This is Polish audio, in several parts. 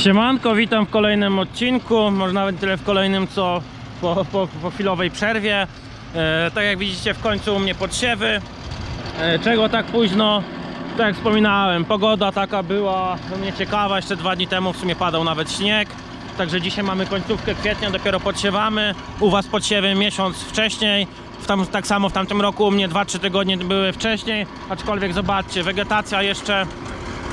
Siemanko, witam w kolejnym odcinku, może nawet tyle w kolejnym co po, po, po chwilowej przerwie. E, tak jak widzicie w końcu u mnie podsiewy. E, czego tak późno? Tak jak wspominałem, pogoda taka była u mnie ciekawa, jeszcze dwa dni temu w sumie padał nawet śnieg. Także dzisiaj mamy końcówkę kwietnia, dopiero podsiewamy. U Was podsiewy miesiąc wcześniej. W tam, tak samo w tamtym roku u mnie 2-3 tygodnie były wcześniej. Aczkolwiek zobaczcie, wegetacja jeszcze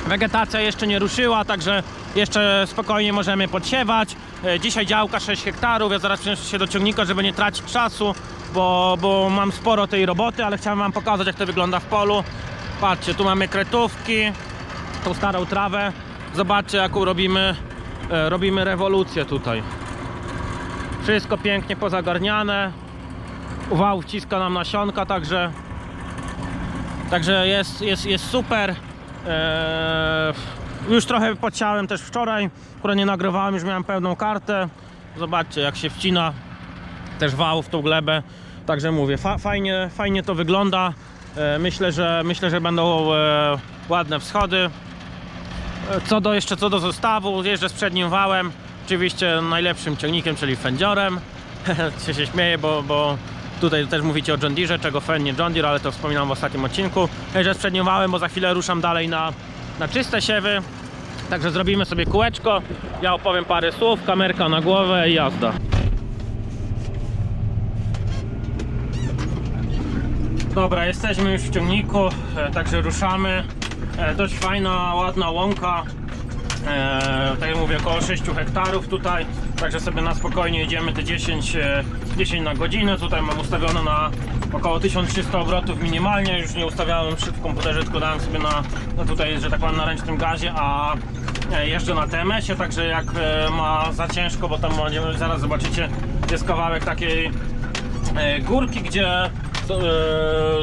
Wegetacja jeszcze nie ruszyła, także jeszcze spokojnie możemy podsiewać. E, Dzisiaj działka 6 hektarów, ja zaraz przeniosę się do ciągnika, żeby nie tracić czasu, bo, bo mam sporo tej roboty, ale chciałem wam pokazać jak to wygląda w polu. Patrzcie, tu mamy kretówki, tą starą trawę. Zobaczcie jaką robimy, e, robimy rewolucję tutaj. Wszystko pięknie pozagarniane. Wał wciska nam nasionka, także Także jest, jest, jest super. Eee, już trochę podciąłem też wczoraj, które nie nagrywałem, już miałem pełną kartę. Zobaczcie jak się wcina też wał w tą glebę. Także mówię, fa fajnie, fajnie to wygląda. E, myślę, że myślę, że będą e, ładne wschody. E, Co do jeszcze co do zestawu, jeżdżę z przednim wałem. Oczywiście najlepszym ciągnikiem, czyli fędziorem. się, się śmieję, bo, bo tutaj też mówicie o John Deere, czego fen nie John Deere, ale to wspominam w ostatnim odcinku. Jeżdżę z przednim wałem, bo za chwilę ruszam dalej na, na czyste siewy. Także zrobimy sobie kółeczko. Ja opowiem parę słów, kamerka na głowę i jazda. Dobra, jesteśmy już w ciągniku, e, także ruszamy. E, dość fajna, ładna łąka. E, tak jak mówię, około 6 hektarów tutaj, także sobie na spokojnie jedziemy te 10, e, 10 na godzinę. Tutaj mam ustawione na około 1300 obrotów minimalnie. Już nie ustawiałem przy w komputerze, tylko dałem sobie na, tutaj, że tak powiem, na ręcznym gazie, a e, jeżdżę na TMS-ie, także jak e, ma za ciężko, bo tam zaraz zobaczycie, jest kawałek takiej e, górki, gdzie e,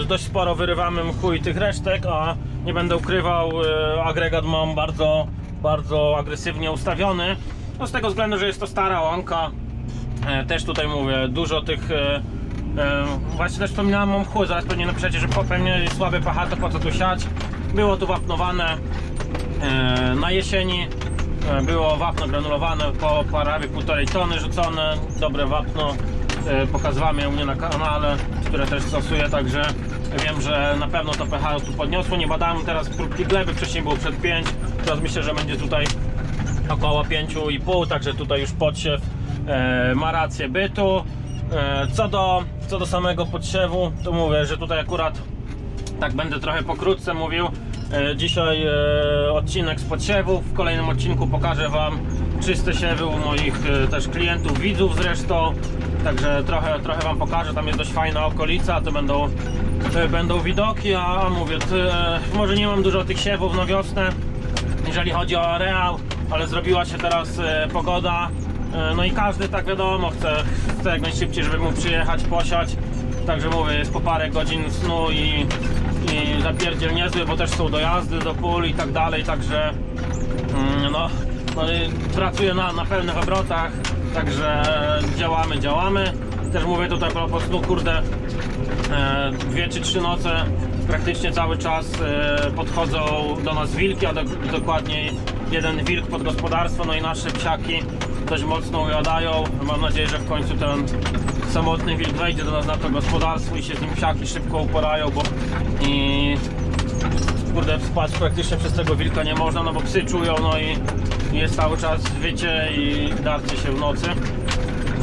dość sporo wyrywamy mchu i tych resztek, a nie będę ukrywał, e, agregat mam bardzo, bardzo agresywnie ustawiony. No z tego względu, że jest to stara łąka. E, Też tutaj mówię, dużo tych. e, e, Właśnie też wspominałem o mchu, zaraz pewnie napiszecie, że pewnie słabe pachato, po co tu siać. Było tu wapnowane na jesieni. Było wapno granulowane po prawie półtorej tony rzucone. Dobre wapno. Pokazywałem je u mnie na kanale, które też stosuję, także wiem, że na pewno to pH tu podniosło. Nie badałem teraz próbki gleby, wcześniej było przed 5. Teraz myślę, że będzie tutaj około 5,5, także tutaj już podsiew e, ma rację bytu. E, co, do, co do samego podsiewu, to mówię, że tutaj akurat tak będę trochę pokrótce mówił. E, dzisiaj odcinek z podsiewu. W kolejnym odcinku pokażę Wam czyste siewy u moich też klientów, widzów zresztą. Także trochę, trochę Wam pokażę. Tam jest dość fajna okolica, to będą, będą widoki, a mówię, może nie mam dużo tych siewów na wiosnę, jeżeli chodzi o areał, ale zrobiła się teraz e, pogoda. E, no i każdy tak wiadomo chce, chce jak najszybciej, żeby mógł przyjechać, posiać. Także mówię, jest po parę godzin snu i, i zapierdziel niezły, bo też są dojazdy do pól i tak dalej, także mm, no, no pracuję na, na pełnych obrotach, także działamy, działamy. Też mówię tutaj po prostu, kurde, e, dwie czy trzy noce praktycznie cały czas e, podchodzą do nas wilki, a do, dokładniej jeden wilk pod gospodarstwo, no i nasze psiaki dość mocno ujadają. Mam nadzieję, że w końcu ten samotny wilk wejdzie do nas na to gospodarstwo i się z nim psiaki szybko uporają, bo i kurde spać praktycznie przez tego wilka nie można, no bo psy czują, no i jest cały czas wycie i darcie się w nocy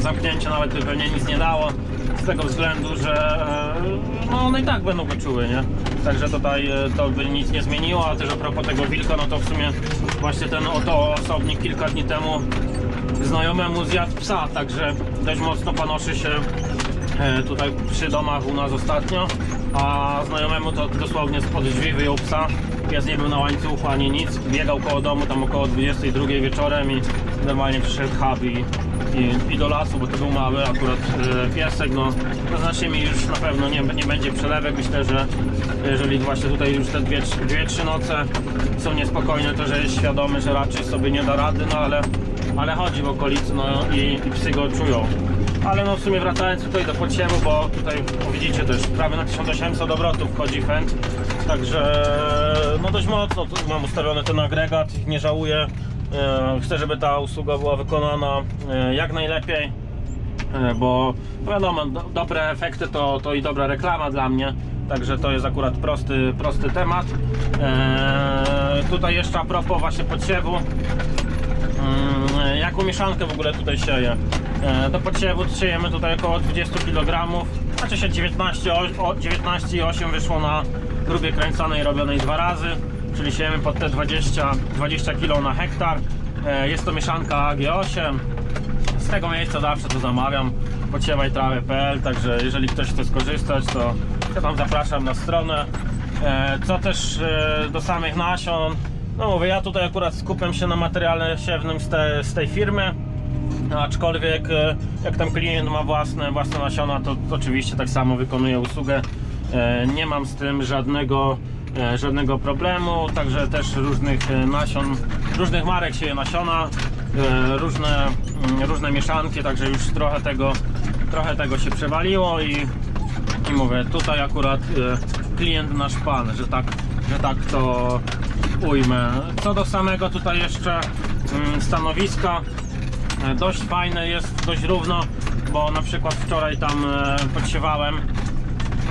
zamknięcie nawet by pewnie nic nie dało z tego względu, że e, no one i tak będą go czuły, nie? Także tutaj e, to by nic nie zmieniło, a też a propos tego wilka, no to w sumie właśnie ten oto osobnik kilka dni temu znajomemu zjadł psa, także dość mocno panoszy się e, tutaj przy domach u nas ostatnio, a znajomemu to dosłownie spod drzwi wyjął psa. Pies nie był na łańcuchu ani nic, biegał koło domu tam około 22 wieczorem i normalnie przyszedł hub i, i, i do lasu, bo to był mały akurat e, piesek, no, no z naszymi już na pewno nie, nie będzie przelewek, myślę, że jeżeli właśnie tutaj już te dwie, trzy- dwie, trzy noce są niespokojne, to że jest świadomy, że raczej sobie nie da rady, no ale, ale chodzi w okolicy, no i, i psy go czują. Ale no w sumie wracając tutaj do podsiewu, bo tutaj widzicie też prawie na 1800 obrotów wchodzi fent, także no dość mocno tu mam ustawiony ten agregat, nie żałuję. E, Chcę, żeby ta usługa była wykonana e, jak najlepiej, e, bo wiadomo, do, dobre efekty to, to i dobra reklama dla mnie. Także to jest akurat prosty, prosty temat. E, tutaj jeszcze a propos właśnie podsiewu. Mm, Jaką mieszankę w ogóle tutaj sieję? E, Do podsiewu siejemy tutaj około 20 kg. Znaczy się 19, o- o- 19,8 wyszło na grubie kręconej robionej dwa razy, czyli siejemy pod te 20, 20 kg na hektar. E, Jest to mieszanka AG8. Z tego miejsca zawsze to zamawiam podsiewajtrawy.pl, także jeżeli ktoś chce skorzystać, to ja tam zapraszam na stronę. E, Co też e, do samych nasion, no mówię, ja tutaj akurat skupiam się na materiale siewnym z, te, z tej firmy, aczkolwiek e, jak tam klient ma własne, własne nasiona, to, oczywiście tak samo wykonuję usługę. E, Nie mam z tym żadnego, e, żadnego problemu, także też różnych nasion, różnych marek sieję nasiona, różne, mm, różne mieszanki, także już trochę tego, trochę tego się przewaliło i, i mówię, tutaj akurat klient nasz pan, że tak, że tak to ujmę. Co do samego tutaj jeszcze mm, stanowiska, e, dość fajne jest, dość równo, bo na przykład wczoraj tam e, podsiewałem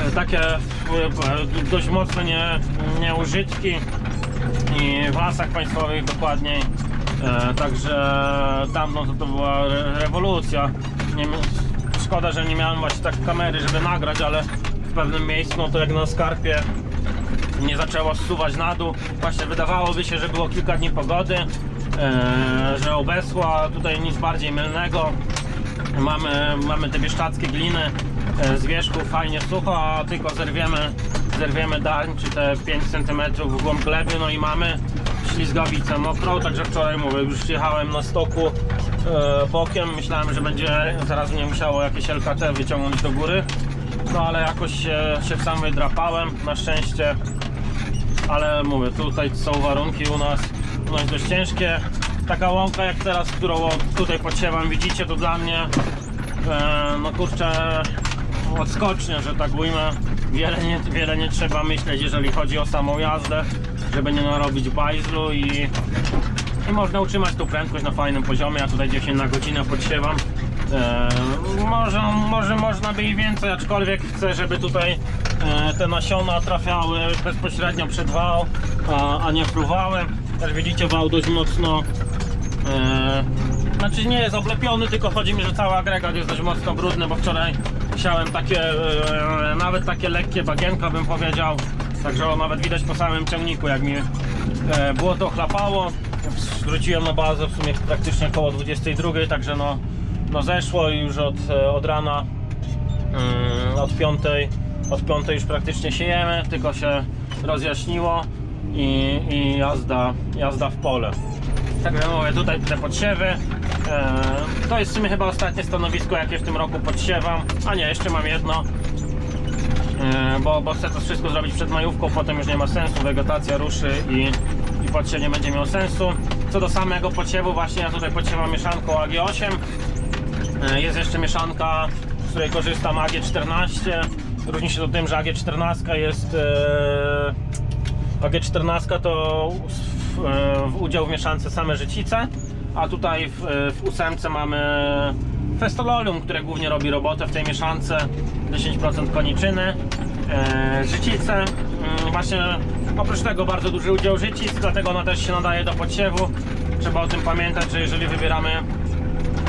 e, takie dość mocne nie, nieużytki i w lasach państwowych dokładniej. Także tam no, to, to była re- rewolucja. Nie, szkoda, że nie miałem właśnie tak kamery, żeby nagrać, ale w pewnym miejscu, no to jak na skarpie nie zaczęło zsuwać na dół. Właśnie wydawałoby się, że było kilka dni pogody, e, że obesła, tutaj nic bardziej mylnego. Mamy, mamy te bieszczackie gliny e, z wierzchu, fajnie sucho, a tylko zerwiemy, zerwiemy dań, czy te 5 cm w głąb gleby, no i mamy ślizgawicę mokrą, także wczoraj mówię, już jechałem na stoku e, bokiem, myślałem, że będzie zaraz mnie musiało jakieś LKT wyciągnąć do góry, no ale jakoś się, się sam wydrapałem, na szczęście ale mówię, tutaj są warunki u nas, u nas dość ciężkie. Taka łąka jak teraz, którą tutaj podsiewam, widzicie, to dla mnie e, no kurczę odskocznie, że tak ujmę. Wiele nie, wiele nie trzeba myśleć, jeżeli chodzi o samą jazdę, żeby nie narobić bajzlu i, i można utrzymać tą prędkość na fajnym poziomie. Ja tutaj 10 na godzinę podsiewam. E, może, może można by i więcej, aczkolwiek chcę, żeby tutaj te nasiona trafiały bezpośrednio przed wał, a, nie fruwałem. Jak widzicie, wał dość mocno e, znaczy nie jest oblepiony, tylko chodzi mi, że cały agregat jest dość mocno brudny, bo wczoraj siałem takie, e, nawet takie lekkie bagienka bym powiedział, także o, nawet widać po samym ciągniku, jak mi e, było to chlapało. Wróciłem na bazę w sumie praktycznie około 22, także no, no zeszło i już od, e, od rana mm, od piątej, od piątej już praktycznie siejemy, tylko się rozjaśniło i, i jazda, jazda w pole. Także mówię, tutaj te podsiewy. E, to jest w sumie chyba ostatnie stanowisko, jakie w tym roku podsiewam. A nie, jeszcze mam jedno. E, bo, bo chcę to wszystko zrobić przed majówką, potem już nie ma sensu, wegetacja ruszy i, i podsiew nie będzie miał sensu. Co do samego podsiewu, właśnie ja tutaj podsiewam mieszanką AG8. E, Jest jeszcze mieszanka, z której korzystam AG14. Różni się to tym, że AG14 jest. E, AG14 to w, udział w mieszance same życice, a tutaj w, w ósemce mamy festololium, które głównie robi robotę w tej mieszance. 10% koniczyny, e, życice. Mm, Właśnie oprócz tego bardzo duży udział życic, dlatego ona też się nadaje do podsiewu. Trzeba o tym pamiętać, że jeżeli wybieramy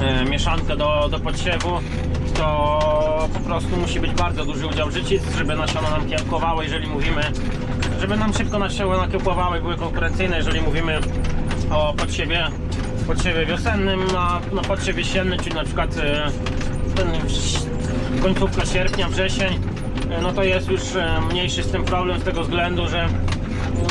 e, mieszankę do, do podsiewu, to po prostu musi być bardzo duży udział życic, żeby nasiona nam kiełkowały, jeżeli mówimy, żeby nam szybko nasiona nakiełkowały, były konkurencyjne, jeżeli mówimy o podsiewie, podsiewie wiosennym, na, na podsiew jesienny, czyli na przykład e, ten końcówka sierpnia, wrzesień, e, no to jest już e, mniejszy z tym problem z tego względu, że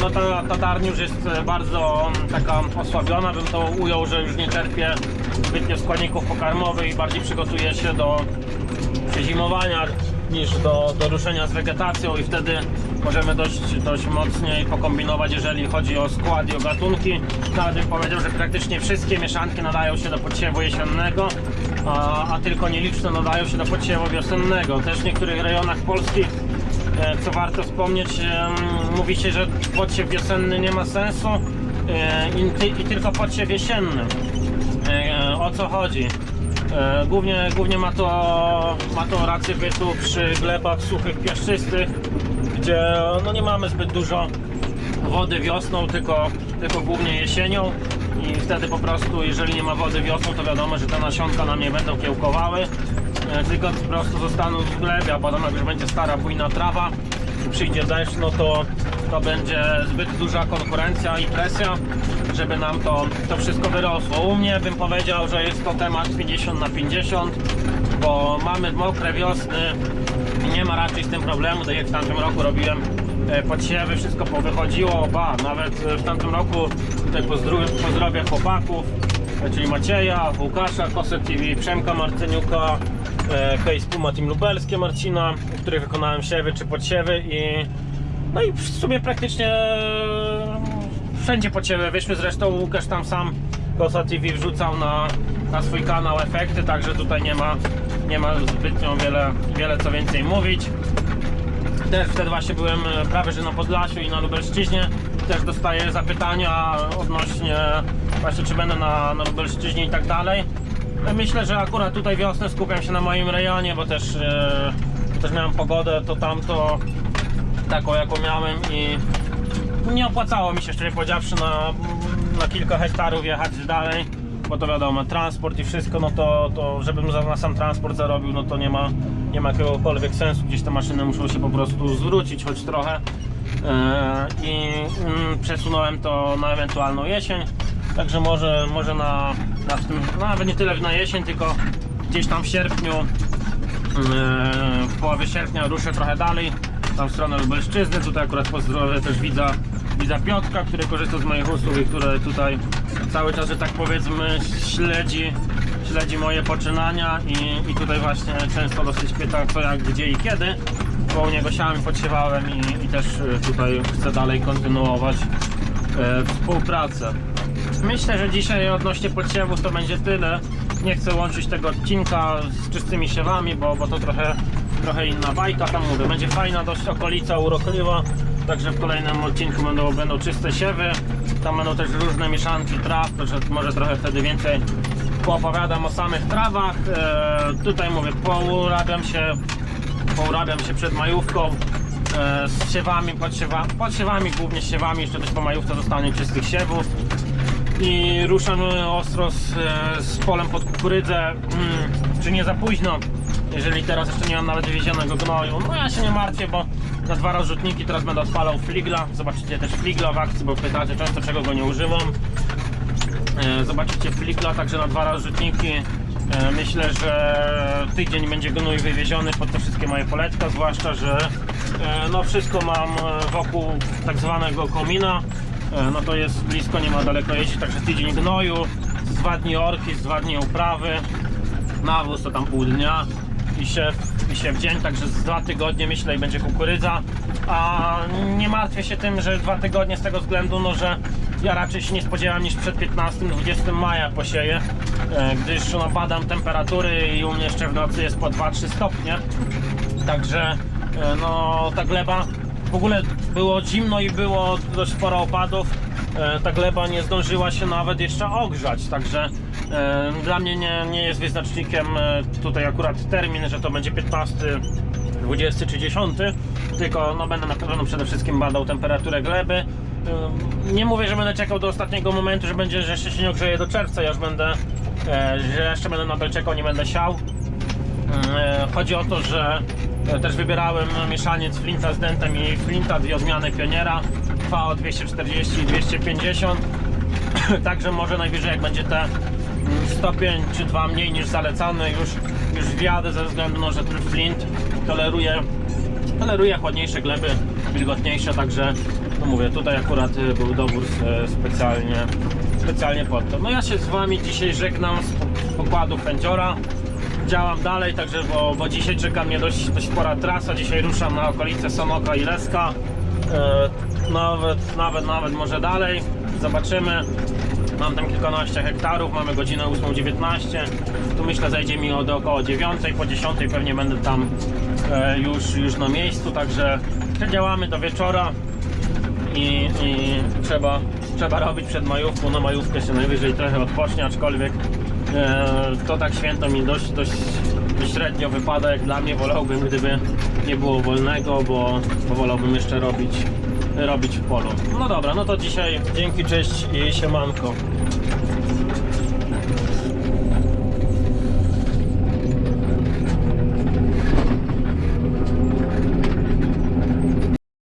no ta, ta już jest bardzo taka osłabiona, bym to ujął, że już nie czerpie zbytnio składników pokarmowych i bardziej przygotuje się do przezimowania niż do, do ruszenia z wegetacją i wtedy możemy dość, dość mocniej pokombinować, jeżeli chodzi o skład i o gatunki. Bym powiedział, że praktycznie wszystkie mieszanki nadają się do podsiewu jesiennego, a, a tylko nieliczne nadają się do podsiewu wiosennego. Też w niektórych rejonach Polski E, Co warto wspomnieć, em, mówi się, że podsiew wiosenny nie ma sensu. e, i tylko podsiew jesienny. O co chodzi? E, Głównie, głównie ma, to, ma to rację bytu przy glebach suchych, piaszczystych, gdzie no nie mamy zbyt dużo wody wiosną, tylko, tylko głównie jesienią i wtedy po prostu, jeżeli nie ma wody wiosną, to wiadomo, że te nasionka nam nie będą kiełkowały, e, tylko po prostu zostaną w glebie, a potem już będzie stara, bujna trawa, przyjdzie deszcz, no to, to będzie zbyt duża konkurencja i presja, żeby nam to, to wszystko wyrosło. U mnie bym powiedział, że jest to temat 50 na 50, bo mamy mokre wiosny, nie ma raczej z tym problemu, tak jak w tamtym roku robiłem e, podsiewy, wszystko powychodziło, ba, nawet w tamtym roku tutaj pozdrowię, pozdrowię chłopaków, e, czyli Macieja, Łukasza, Kosę TV, Przemka Martyniuka, e, Case Puma Team Lubelskie Marcina, w których wykonałem siewy czy podsiewy i no i w sumie praktycznie e, wszędzie podsiewy wyszły, zresztą Łukasz tam sam Kosa TV wrzucał na, na swój kanał efekty, także tutaj nie ma, nie ma zbytnio wiele, wiele co więcej mówić. Też wtedy właśnie byłem e, prawie że na Podlasiu i na Lubelszczyźnie. Też dostaję zapytania odnośnie właśnie czy będę na, na Lubelszczyźnie i tak dalej. E, Myślę, że akurat tutaj wiosnę skupiam się na moim rejonie, bo też, e, też miałem pogodę, to tamto taką jaką miałem i nie opłacało mi się szczerze powiedziawszy na, na kilka hektarów jechać dalej, bo to wiadomo, transport i wszystko, no to, to żebym za, na sam transport zarobił, no to nie ma, nie ma jakiegokolwiek sensu, gdzieś te maszyny muszą się po prostu zwrócić choć trochę. Eee, i mm, przesunąłem to na ewentualną jesień, także może, może na, na w tym, no nawet nie tyle na jesień, tylko gdzieś tam w sierpniu Eee, w połowie sierpnia ruszę trochę dalej tam w stronę Lubelszczyzny, tutaj akurat pozdrowię też widza, widza Piotrka, który korzysta z moich usług i który tutaj cały czas, że tak powiedzmy śledzi, śledzi moje poczynania i, i tutaj właśnie często dosyć pyta co jak, gdzie i kiedy bo u niego siałem podsiewałem i, i też e, tutaj chcę dalej kontynuować e, współpracę. Myślę, że dzisiaj odnośnie podsiewów to będzie tyle. Nie chcę łączyć tego odcinka z czystymi siewami, bo, bo to trochę, trochę inna bajka. Tam mówię, będzie fajna dość okolica, urokliwa. Także w kolejnym odcinku będą, będą czyste siewy. Tam będą też różne mieszanki traw, także może trochę wtedy więcej poopowiadam o samych trawach. E, tutaj mówię, pourabiam się, pourabiam się przed majówką e, z siewami, podsiewami, głównie z siewami. Jeszcze też po majówce zostanie czystych siewów i ruszamy ostro z, e, z polem pod kukurydzę. Mm, czy nie za późno? Jeżeli teraz jeszcze nie mam nawet wywiezionego gnoju. No ja się nie martwię, bo na dwa rozrzutniki teraz będę odpalał fligla. Zobaczycie też fligla w akcji, bo pytacie często czego go nie używam. E, Zobaczycie fligla także na dwa rozrzutniki. E, Myślę, że tydzień będzie gnój wywieziony pod te wszystkie moje poletka, zwłaszcza, że no wszystko mam wokół tak zwanego komina. E, No to jest blisko, nie ma daleko jeździć, także tydzień gnoju, dwa dni orki, dwa dni uprawy, nawóz to tam pół dnia i siew, i siew dzień, także z dwa tygodnie myślę i będzie kukurydza. A nie martwię się tym, że dwa tygodnie z tego względu, no że ja raczej się nie spodziewam niż przed 15-20 maja posieję, e, gdyż no, badam temperatury i u mnie jeszcze w nocy jest po 2-3 stopnie. Także e, no ta gleba w ogóle było zimno i było dość sporo opadów. E, Ta gleba nie zdążyła się nawet jeszcze ogrzać, także e, dla mnie nie, nie jest wyznacznikiem e, tutaj akurat termin, że to będzie 15, 20 czy 10, tylko no, będę na pewno przede wszystkim badał temperaturę gleby. Nie mówię, że będę czekał do ostatniego momentu, że będzie, że jeszcze się nie ogrzeje do czerwca, ja już będę, że jeszcze będę nadal czekał, nie będę siał. Chodzi o to, że też wybierałem mieszaniec flinta z dentem i flinta, dwie odmiany pioniera VO 240 i 250 także może najwyżej jak będzie te mm, stopień czy dwa mniej niż zalecany już, już wjadę ze względu na że ten flint toleruje toleruje chłodniejsze gleby, wilgotniejsze, także no mówię, tutaj akurat y, był dobór e, specjalnie, specjalnie pod to. No ja się z Wami dzisiaj żegnam z pokładu Pędziora. Działam dalej, także bo, bo dzisiaj czeka mnie dość, dość spora trasa. Dzisiaj ruszam na okolice Sonoka i Leska. E, nawet, nawet, nawet może dalej. Zobaczymy. Mam tam kilkanaście hektarów, mamy godzinę 8.19. Tu myślę zajdzie mi od około 9, po 10 pewnie będę tam e, już, już na miejscu, także działamy do wieczora i, i trzeba, trzeba robić przed majówką. Na majówkę się najwyżej trochę odpocznie, aczkolwiek to tak święto mi dość, dość średnio wypada jak dla mnie. Wolałbym, gdyby nie było wolnego, bo, bo wolałbym jeszcze robić, robić w polu. No dobra, no to dzisiaj dzięki, cześć i siemanko.